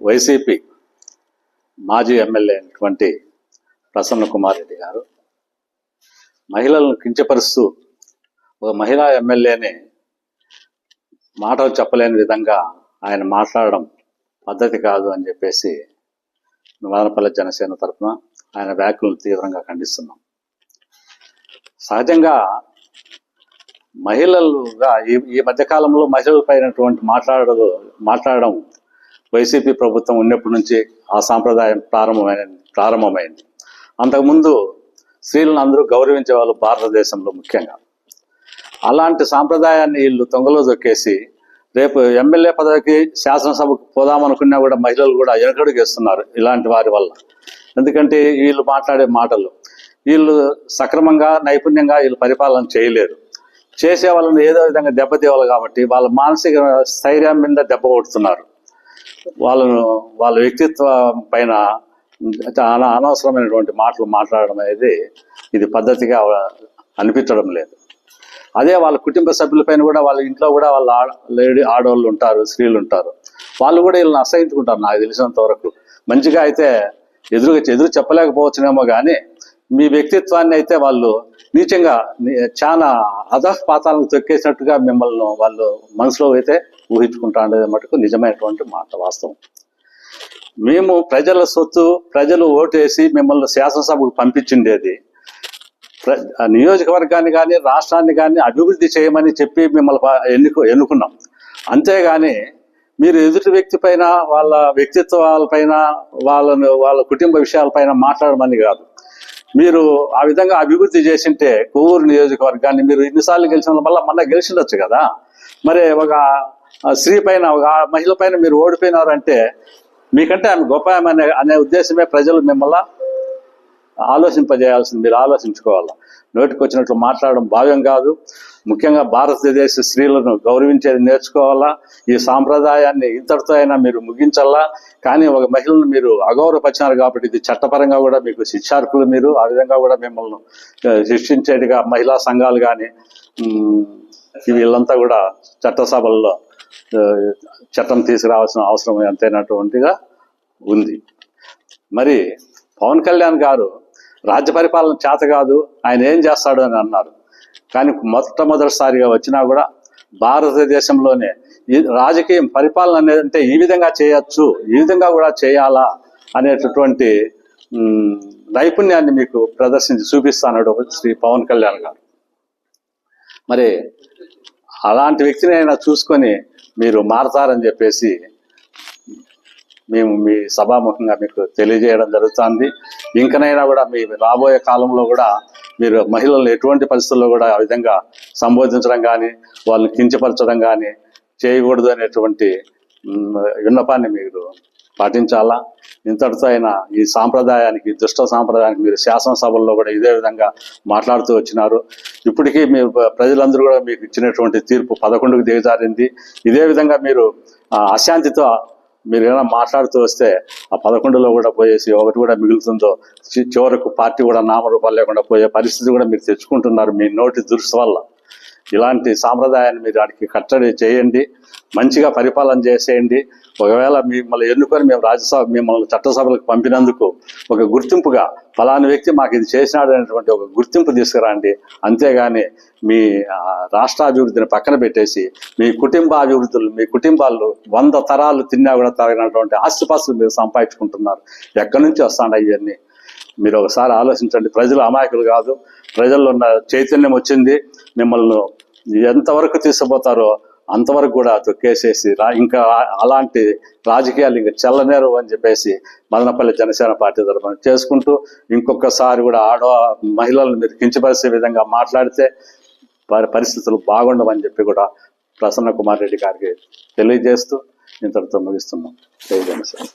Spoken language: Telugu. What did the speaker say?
వైసీపీ మాజీ ఎమ్మెల్యే అయినటువంటి ప్రసన్న కుమార్ రెడ్డి గారు మహిళలను కించపరుస్తూ ఒక మహిళా ఎమ్మెల్యేని మాటలు చెప్పలేని విధంగా ఆయన మాట్లాడడం పద్ధతి కాదు అని చెప్పేసి మదనపల్లి జనసేన తరఫున ఆయన వ్యాఖ్యలను తీవ్రంగా ఖండిస్తున్నాం. సహజంగా మహిళలుగా ఈ ఈ మధ్యకాలంలో మహిళలపైనటువంటి మాట్లాడదు మాట్లాడడం వైసీపీ ప్రభుత్వం ఉన్నప్పటి నుంచి ఆ సాంప్రదాయం ప్రారంభమైనది ప్రారంభమైంది. అంతకుముందు స్త్రీలను అందరూ గౌరవించే వాళ్ళు భారతదేశంలో ముఖ్యంగా. అలాంటి సాంప్రదాయాన్ని వీళ్ళు తొంగలో దొక్కేసి రేపు ఎమ్మెల్యే పదవికి శాసనసభకు పోదామనుకున్నా కూడా మహిళలు కూడా వెనకడుగేస్తున్నారు ఇలాంటి వారి వల్ల. ఎందుకంటే వీళ్ళు మాట్లాడే మాటలు వీళ్ళు సక్రమంగా నైపుణ్యంగా వీళ్ళు పరిపాలన చేయలేరు. చేసే వాళ్ళని ఏదో విధంగా దెబ్బతీయాలి కాబట్టి వాళ్ళ మానసిక స్థైర్యం మీద దెబ్బ కొడుతున్నారు. వాళ్ళను వాళ్ళ వ్యక్తిత్వం పైన అనవసరమైనటువంటి మాటలు మాట్లాడడం అనేది ఇది పద్ధతిగా అనిపించడం లేదు. అదే వాళ్ళ కుటుంబ సభ్యులపైన కూడా వాళ్ళ ఇంట్లో కూడా వాళ్ళ ఆడ లేడీ ఆడవాళ్ళు ఉంటారు స్త్రీలు ఉంటారు. వాళ్ళు కూడా వీళ్ళని అసహించుకుంటారు. నాకు తెలిసినంత వరకు మంచిగా అయితే ఎదురుగా ఎదురు చెప్పలేకపోవచ్చునేమో కానీ మీ వ్యక్తిత్వాన్ని అయితే వాళ్ళు నీచంగా చాలా అధః పాతాలను తొక్కేసినట్టుగా మిమ్మల్ని వాళ్ళు మనసులో అయితే ఊహించుకుంటా ఉండేది మటుకు నిజమైనటువంటి మాట వాస్తవం. మేము ప్రజల సొత్తు ప్రజలు ఓటేసి మిమ్మల్ని శాసనసభకు పంపించిండేది. ప్ర- నియోజకవర్గాన్ని కానీ రాష్ట్రాన్ని కానీ అభివృద్ధి చేయమని చెప్పి మిమ్మల్ని ఎన్నుకు ఎన్నుకున్నాం. అంతేగాని మీరు ఎదుటి వ్యక్తి పైన వాళ్ళ వ్యక్తిత్వాలపైన వాళ్ళను వాళ్ళ కుటుంబ విషయాలపైన మాట్లాడమని కాదు. మీరు ఆ విధంగా అభివృద్ధి చేసింటే కొవ్వూరు నియోజకవర్గాన్ని మీరు ఇన్నిసార్లు గెలిచిన వల్ల మళ్ళీ గెలిచిండొచ్చు కదా. మరి ఒక స్త్రీ పైన ఒక మహిళ పైన మీరు ఓడిపోయినారంటే మీకంటే ఆమె గొప్ప ఆమె అనే అనే ఉద్దేశమే ప్రజలు మిమ్మల్ని ఆలోచింపజేయాల్సింది మీరు ఆలోచించుకోవాలి? నోటికి వచ్చినట్లు మాట్లాడడం భావ్యం కాదు. ముఖ్యంగా భారతదేశ స్త్రీలను గౌరవించేది నేర్చుకోవాలా? ఈ సాంప్రదాయాన్ని ఇంతటితో అయినా మీరు ముగించాలా కానీ ఒక మహిళను మీరు అగౌరవపరిచినారు కాబట్టి ఇది చట్టపరంగా కూడా మీకు శిక్షార్కులు మీరు. ఆ విధంగా కూడా మిమ్మల్ని శిక్షించేట్టుగా మహిళా సంఘాలు కానీ వీళ్ళంతా కూడా చట్టసభల్లో చట్టం తీసుకురావాల్సిన అవసరం ఎంతైనటువంటిగా ఉంది. మరి పవన్ కళ్యాణ్ గారు రాజ్య పరిపాలన చేత కాదు ఆయన ఏం చేస్తాడు అని అన్నారు. కానీ మొట్టమొదటిసారిగా వచ్చినా కూడా భారతదేశంలోనే ఈ రాజకీయం పరిపాలన అనేది అంటే ఈ విధంగా చేయొచ్చు ఈ విధంగా కూడా చేయాలా అనేటటువంటి నైపుణ్యాన్ని మీకు ప్రదర్శించి చూపిస్తానడు శ్రీ పవన్ కళ్యాణ్ గారు. మరి అలాంటి వ్యక్తిని అయినా చూసుకొని మీరు మారతారని చెప్పేసి మేము మీ సభాముఖంగా మీకు తెలియజేయడం జరుగుతుంది. ఇంకనైనా కూడా మీ రాబోయే కాలంలో కూడా మీరు మహిళలను ఎటువంటి పరిస్థితుల్లో కూడా ఆ విధంగా సంబోధించడం కానీ వాళ్ళని కించపరచడం కానీ చేయకూడదు అనేటువంటి విన్నపాన్ని మీరు పాటించాలా? ఇంతటితో అయినా ఈ సాంప్రదాయానికి దుష్ట సాంప్రదాయానికి మీరు శాసనసభల్లో కూడా ఇదే విధంగా మాట్లాడుతూ వచ్చినారు. ఇప్పటికీ మీ ప్రజలందరూ కూడా మీకు ఇచ్చినటువంటి తీర్పు పదకొండుకు దిగజారింది. ఇదే విధంగా మీరు అశాంతితో మీరు ఏమైనా మాట్లాడుతూ వస్తే ఆ పదకొండులో కూడా పోయేసి ఒకటి కూడా మిగులుతుందో చి- చివరకు పార్టీ కూడా నామరూపాలు లేకుండా పోయే పరిస్థితి కూడా మీరు తెచ్చుకుంటున్నారు మీ నోటి దురుసు వల్ల. ఇలాంటి సాంప్రదాయాన్ని మీరు వాడికి కట్టడి చేయండి మంచిగా పరిపాలన చేసేయండి. ఒకవేళ మిమ్మల్ని ఎన్నుకొని మేము రాజ్యసభ మిమ్మల్ని చట్టసభలకు పంపినందుకు ఒక గుర్తింపుగా ఫలాని వ్యక్తి మాకు ఇది చేసినాడు అనేటువంటి ఒక గుర్తింపు తీసుకురండి. అంతేగాని మీ రాష్ట్రాభివృద్ధిని రాష్ట్ర అభివృద్ధిని పక్కన పెట్టేసి మీ కుటుంబ అభివృద్ధులు మీ కుటుంబాలు వంద తరాలు తిన్నా కూడా తగినటువంటి ఆస్తిపాస్తులు మీరు సంపాదించుకుంటున్నారు. ఎక్కడి నుంచి వస్తాడు ఇవన్నీ? మీరు ఒకసారి ఆలోచించండి. ప్రజలు అమాయకులు కాదు. ప్రజల్లో ఉన్న చైతన్యం వచ్చింది. మిమ్మల్ని ఎంతవరకు తీసుకుపోతారో అంతవరకు కూడా తొక్కేసేసి ఇంకా అలాంటి రాజకీయాలు ఇంకా చెల్లనేరు అని చెప్పేసి మదనపల్లి జనసేన పార్టీ తరఫున చేసుకుంటూ ఇంకొకసారి కూడా ఆడ మహిళలను మీరు కించపరిచే విధంగా మాట్లాడితే వారి పరిస్థితులు బాగుండవని చెప్పి కూడా ప్రసన్న కుమార్ రెడ్డి గారికి తెలియజేస్తూ ఇంతటితో ముగిస్తున్నాం. జై జనసేన.